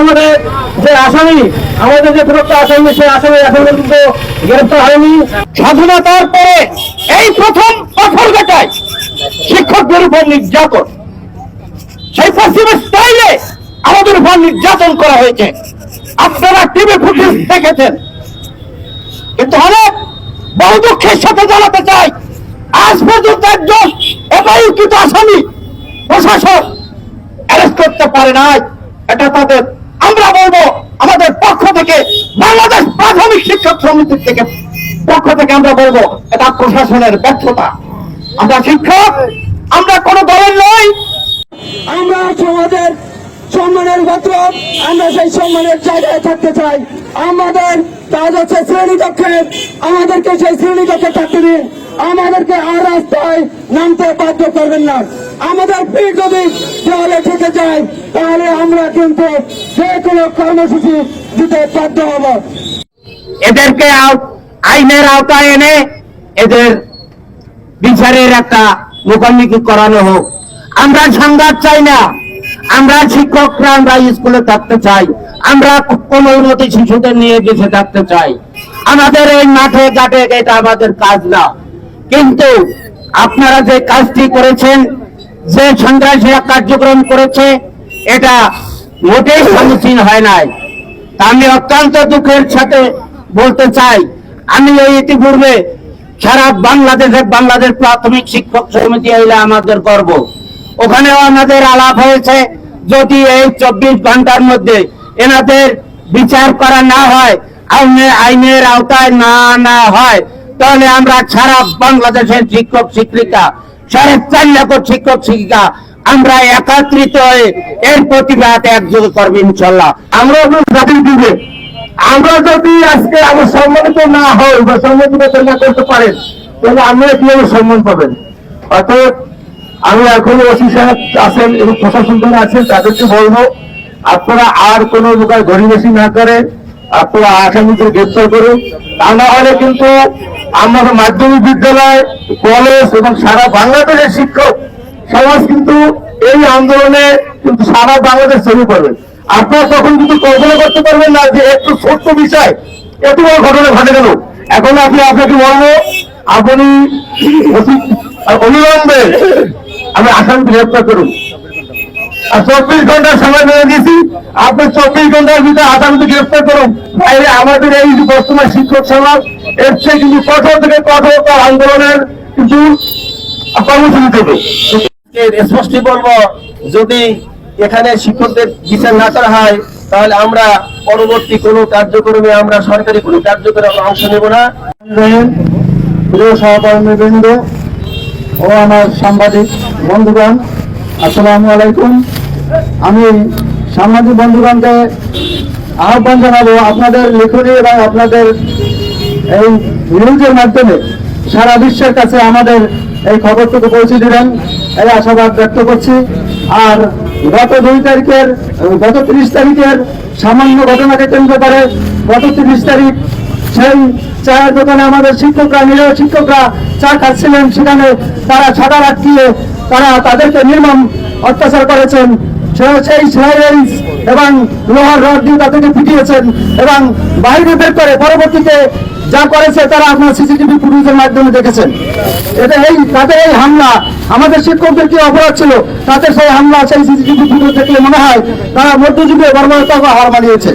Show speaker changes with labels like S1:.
S1: আমাদের যে আসামি, আমাদের যে প্রকৃত আসামি, সেই আসামি এখন পর্যন্ত গ্রেফতার হয়নি। স্বাধীনতার পরে এই প্রথম পাথর ঘাটায় শিক্ষকদের উপর নির্যাতন। সেই পশ্চিমের স্টাইলে আমাদের উপর নির্যাতন করা হয়েছে। আপনারা টিভি ফুটেজ দেখেছেন। কিন্তু অনেক বহু দুঃখের সাথে জানাতে চাই, আজ পর্যন্ত একজন একাইকৃত আসামি প্রশাসন অ্যারেস্ট করতে পারে নাই। এটা তাদের বলব, আমাদের পক্ষ থেকে বাংলাদেশ প্রাথমিক শিক্ষক সমিতির থেকে পক্ষ থেকে আমরা বলব, এটা প্রশাসনের ব্যর্থতা। আমরা শিক্ষক, আমরা কোনো দলের নই।
S2: আমরা সমাজের সম্মানের পাত্র, আমরা সেই সম্মানের জায়গায় থাকতে চাই। আমাদের কাজ হচ্ছে শ্রেণি আমাদেরকে সেই শ্রেণি থাকতে দিন। আমাদেরকে আর রাস্তায় নামতে বাধ্য করবেন না। আমাদের পিঠ যদি দেওয়ালে থেকে যায়, তাহলে আমরা কিন্তু যে কোনো কর্মসূচি দিতে বাধ্য হব।
S1: এদেরকে আইনের আওতায় এনে এদের বিচারের একটা মুখোমুখি করানো হোক। আমরা সংঘাত চাই না। আমরা শিক্ষকরা, আমরা স্কুলে থাকতে চাই। আমরা কোমলমতি শিশুদের নিয়ে বেঁচে থাকতে চাই। আমাদের এই মাঠে, ঘাটে, এটা আমাদের কাজ না। কিন্তু আপনারা যে কাজটি করেছেন, যে সন্ত্রাসীরা কার্যক্রম করেছে, এটা মোটেই সমীচীন হয় নাই। আমি অত্যন্ত দুঃখের সাথে বলতে চাই, আমি এই ইতিপূর্বে সারা বাংলাদেশে বাংলাদেশ প্রাথমিক শিক্ষক সমিতি হইলে আমাদের গর্ব। ওখানেও আমাদের আলাপ হয়েছে, যদি এই চব্বিশ ঘণ্টার মধ্যে এনাদের বিচার করা না হয়, আইনে- আইনের আওতায় না না হয় তাহলে আমরা সারা বাংলাদেশের শিক্ষক, শিক্ষিকা, সাড়ে চার লক্ষ শিক্ষক, শিক্ষিকা, আমরা একত্রিত হয়ে এর প্রতিবাদ একযোগ করব ইনশাল্লাহ। আমরা আপনার জাতির দিবে আমরা যদি আজকে আমার সম্মানিত না হই বা সম্মানিত না করতে পারেন, তাহলে আমরা কীভাবে সম্মান পাবেন? অর্থাৎ আমি এখন ওসি সাহেব আছেন এবং প্রশাসন যারা আছেন, তাদেরকে বলব, আপনারা আর কোনো প্রকার গড়িবেশি না করে আপনারা আসামিদের গ্রেপ্তার করুন। তা না হলে কিন্তু আমাদের মাধ্যমিক বিদ্যালয়, কলেজ এবং সারা বাংলাদেশের শিক্ষক সমাজ কিন্তু এই আন্দোলনে কিন্তু সারা বাংলাদেশ ছড়িয়ে পড়বে। আপনারা তখন কিন্তু কল্পনা করতে পারবেন না যে একটু ছোট্ট বিষয়, এত বড় ঘটনা ঘটে গেল। এখন আপনি আপনাকে বলব, আপনি অবিলম্বে আমি আসামি গ্রেপ্তার করুন। আর চব্বিশ ঘণ্টার সময় নিয়ে দিয়েছি আপনি চব্বিশ ঘণ্টার ভিতরে আসামিকে গ্রেপ্তার করুন। বাইরে আমাদের এই যে বর্তমান শিক্ষক সমাজ এর চেয়ে কিন্তু কঠোর থেকে কঠোর আন্দোলনের কিন্তু কর্মসূচি দেবে। স্পষ্ট বলব যদি এখানে শিক্ষকদের বিচার না করা হয় তাহলে আমরা পরবর্তী কোনো কার্যক্রমে আমরা সরকারি কোনো কার্যক্রমে অংশ নেব না। প্রিয় সহকর্মীবৃন্দ ও আমার সাংবাদিক বন্ধুগণ আসসালামু আলাইকুম। আমি সাংবাদিক বন্ধুগণকে আহ্বান জানাব আপনাদের লেখনী এবং আপনাদের এই নিউজের মাধ্যমে সারা বিশ্বের কাছে আমাদের এই খবরটুকু পৌঁছে দিবেন, এই আশাবাদ ব্যক্ত করছি। আর গত দুই তারিখের, গত তিরিশ তারিখের সামান্য ঘটনাকে কেন্দ্র করে গত তিরিশ তারিখ সেই চায়ের দোকানে আমাদের শিক্ষকরা, নিরহ শিক্ষকরা চা খাচ্ছিলেন, সেখানে তারা ছাড়া আটকিয়ে তারা তাদেরকে নির্মম অত্যাচার করেছেন। সেই স্লাইডেন্স এবং লোহার রড দিয়ে তাদেরকে পিটিয়েছেন এবং বাইরে বের করে পরবর্তীতে যা করেছে তারা আপনার সিসিটিভি ফুটেজের মাধ্যমে দেখেছেন। এটা এই তাদের এই হামলা, আমাদের শিক্ষকদের কি অপরাধ ছিল? তাদের সেই হামলা, সেই সিসিটিভি ফুটেজ দেখলে মনে হয় তারা মধ্যযুগে বর্বরতা হার মানিয়েছে।